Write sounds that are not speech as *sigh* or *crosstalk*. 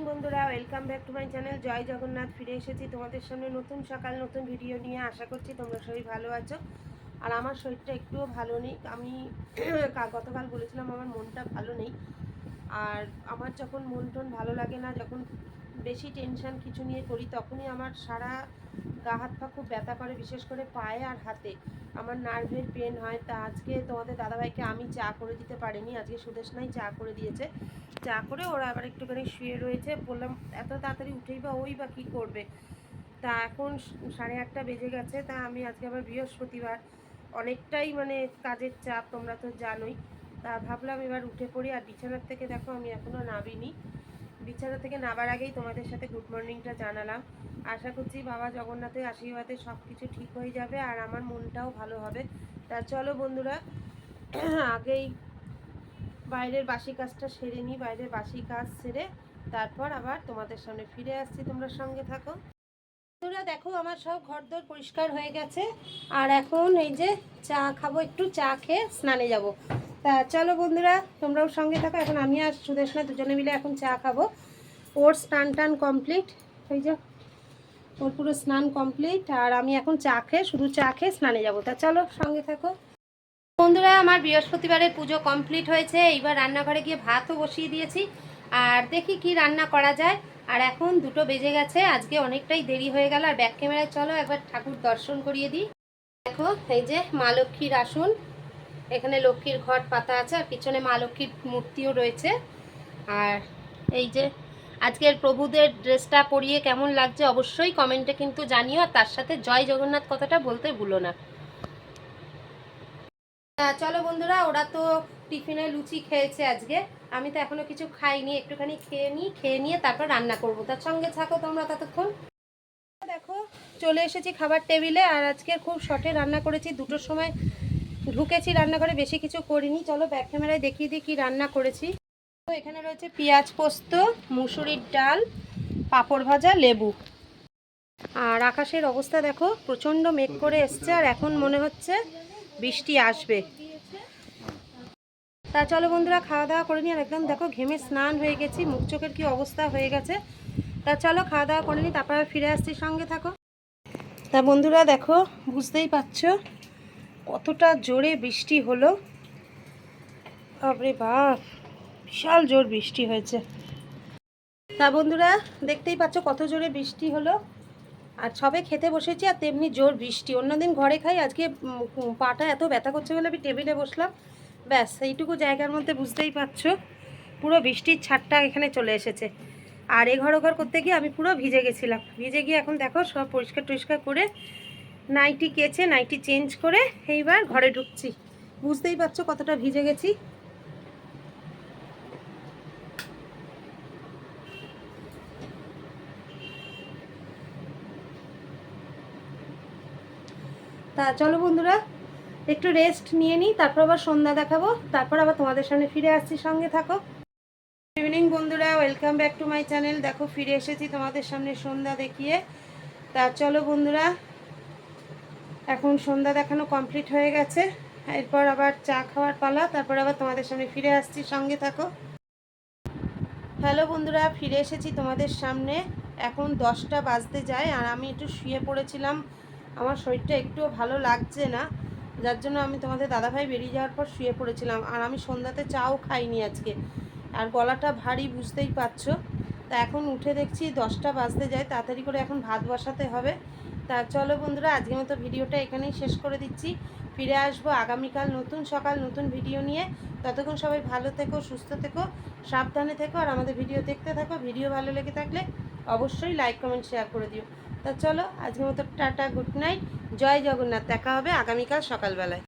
Evening বন্ধুরা welcome back to my channel Jai Jagannath, ফিরে এসেছি তোমাদের সামনে নতুন সকাল, নতুন ভিডিও নিয়ে। আশা করছি তোমরা সবাই ভালো আছো। আর আমার শরীরটা একটুও ভালো নেই। আমি *clears throat* গতকাল বলেছিলাম আমার মনটা ভালো নেই। আর আমার যখন মন টন ভালো লাগে না, যখন বেশি টেনশন কিছু নিয়ে করি, তখনই আমার সারা গা হাত পা খুব ব্যথা করে, বিশেষ করে পায়ে আর হাতে। আমার নার্ভের পেন হয়। তা আজকে তোমাদের দাদাভাইকে আমি চা করে দিতে পারিনি। আজকে সুদেশনাই চা করে দিয়েছে। চা করে ওরা আবার একটুখানি শুয়ে রয়েছে। বললাম, এত তাড়াতাড়ি উঠেই বা ওই বা কী করবে? তা এখন সাড়ে আটটা বেজে গেছে। তা আমি আজকে আবার বৃহস্পতিবার। অনেকটাই মানে কাজের চাপ, তোমরা তো জানোই। তা ভাবলাম এবার উঠে পড়ি। আর বিছানার থেকে দেখো, আমি এখনও নাবিনি বিছানা থেকে নাবার আগেই তোমাদের সাথে গুড মর্নিংটা জানালাম। আশা করছি বাবা জগন্নাথের আশীর্বাদে সব কিছু ঠিক হয়ে যাবে আর আমার মনটাও ভালো হবে। তা চলো বন্ধুরা, আগেই বাইরের বাসি কাজটা সেরে নিই, বাইরের বাসি কাজ সেরে তারপর আবার তোমাদের সামনে ফিরে আসছি, তোমরা সঙ্গে থাকো। বন্ধুরা, দেখো আমার সব ঘরদোর পরিষ্কার হয়ে গেছে। আর এখন এই যে চা খাব, একটু চা খেয়ে স্নানে যাব। তা চলো বন্ধুরা, তোমরাও সঙ্গে থাকো। এখন আমি আর সুদেশনা দুজনে মিলে এখন চা খাব। ওর স্নান টান কমপ্লিট এই যে, ওর পুরো স্নান কমপ্লিট আর আমি এখন চা খেয়ে, শুধু চা খেয়ে স্নানে যাব। তা চলো সঙ্গে থাকো। বন্ধুরা, আমার বৃহস্পতিবারের পুজো কমপ্লিট হয়েছে। এইবার রান্নাঘরে গিয়ে ভাতও বসিয়ে দিয়েছি। আর দেখি কি রান্না করা যায়। আর এখন দুটো বেজে গেছে। আজকে অনেকটাই দেরি হয়ে গেল। আর ব্যাক ক্যামেরায় চলো, একবার ঠাকুর দর্শন করিয়ে দিই। দেখো, এই যে মা লক্ষ্মীর আসন। এখানে লক্ষ্মীর ঘট পাতা আছে আর পিছনে মা লক্ষ্মীর মূর্তিও রয়েছে। আর এই যে আজকের প্রভুদের ড্রেসটা পরিয়ে কেমন লাগছে অবশ্যই কমেন্টে কিন্তু জানিও, আর তার সাথে জয় জগন্নাথ কথাটা বলতে ভুলো না। চলো বন্ধুরা, ওরা তো টিফিনে লুচি খেয়েছে আজকে। আমি তো এখনও কিছু খাইনি, একটুখানি খেয়ে নিই খেয়ে নিয়ে তারপর রান্না করব। তার সঙ্গে থাকো তোমরা ততক্ষণ। দেখো, চলে এসেছি খাবার টেবিলে, আর আজকে খুব শর্টে রান্না করেছি। দুটোর সময় ঢুকেছি রান্নাঘরে, বেশি কিছু করিনি। চলো ব্যাক ক্যামেরায় দেখিয়ে দিই কি রান্না করেছি। তো এখানে রয়েছে পেঁয়াজ পোস্ত, মুসুরির ডাল, পাঁপড় ভাজা, লেবু। আর আকাশের অবস্থা দেখো, প্রচণ্ড মেঘ করে এসছে আর এখন মনে হচ্ছে বৃষ্টি আসবে। তা চলো বন্ধুরা, খাওয়া দাওয়া করে নিই। আর একদম দেখো ঘেমে স্নান হয়ে গেছি, মুখ চোখের কি অবস্থা হয়ে গেছে। তা চলো খাওয়া দাওয়া করে নিই, তারপর ফিরে আসছি সঙ্গে থাকো। তা বন্ধুরা দেখো, বুঝতেই পারছ কতটা জোরে বৃষ্টি হলো? বাপরে বাপ, বিশাল জোর বৃষ্টি হয়েছে। তা বন্ধুরা, দেখতেই পাচ্ছ কত জোরে বৃষ্টি হলো? আর সবে খেতে বসেছি আর তেমনি জোর বৃষ্টি। অন্যদিন ঘরে খাই, আজকে পাটা এত ব্যথা করছে বলে আমি টেবিলে বসলাম। ব্যাস, এইটুকু জায়গার মধ্যে বুঝতেই পারছ, পুরো বৃষ্টির ছাটটা এখানে চলে এসেছে। আর এ ঘর ঘর করতে গিয়ে আমি পুরো ভিজে গেছিলাম। ভিজে গিয়ে এখন দেখো সব পরিষ্কার টরিষ্কার করে নাইটি কেচে, নাইটি চেঞ্জ করে এইবার ঘরে ঢুকছি। বুঝতেই পারছ কতটা ভিজে গেছি? তা চলো বন্ধুরা, একটু রেস্ট নিয়ে নিই, তারপর আবার সন্ধ্যা দেখাবো, তারপর আবার তোমাদের সামনে ফিরে আসছি, সঙ্গে থাকো। ইভিনিং বন্ধুরা welcome back to my channel দেখো, ফিরে এসেছি তোমাদের সামনে সন্ধ্যা দেখিয়ে। তা চলো বন্ধুরা এখন সন্ধ্যা দেখানো কমপ্লিট হয়ে গেছে। এরপর আবার চা খাওয়ার পালা, তারপর আবার তোমাদের সামনে ফিরে আসছি, সঙ্গে থাকো। হ্যালো বন্ধুরা, ফিরে এসেছি তোমাদের সামনে। এখন দশটা বাজতে যায়, আর আমি একটু শুয়ে পড়েছিলাম। আমার শরীরটা একটুও ভালো লাগছে না, যার জন্য আমি তোমাদের দাদাভাই বেরিয়ে যাওয়ার পর শুয়ে পড়েছিলাম। আর আমি সন্ধ্যাতে চাও খাইনি আজকে। আর গলাটা ভারী, বুঝতেই পারছ। তা এখন উঠে দেখছি দশটা বাজতে যায়, তাড়াতাড়ি করে এখন ভাত বসাতে হবে। তা চলো বন্ধুরা, আজকের মতো ভিডিওটা এখানেই শেষ করে দিচ্ছি। ফিরে আসব আগামীকাল নতুন সকাল, নতুন ভিডিও নিয়ে। ততক্ষণ সবাই ভালো থেকো, সুস্থ থেকো, সাবধানে থেকো, আর আমাদের ভিডিও দেখতে থাকো। ভিডিও ভালো লেগে থাকলে অবশ্যই লাইক কমেন্ট শেয়ার করে দিও। তা চলো, আজকের মতো টাটা গুড নাইট জয় জগন্নাথ, দেখা হবে আগামীকাল সকালবেলায়।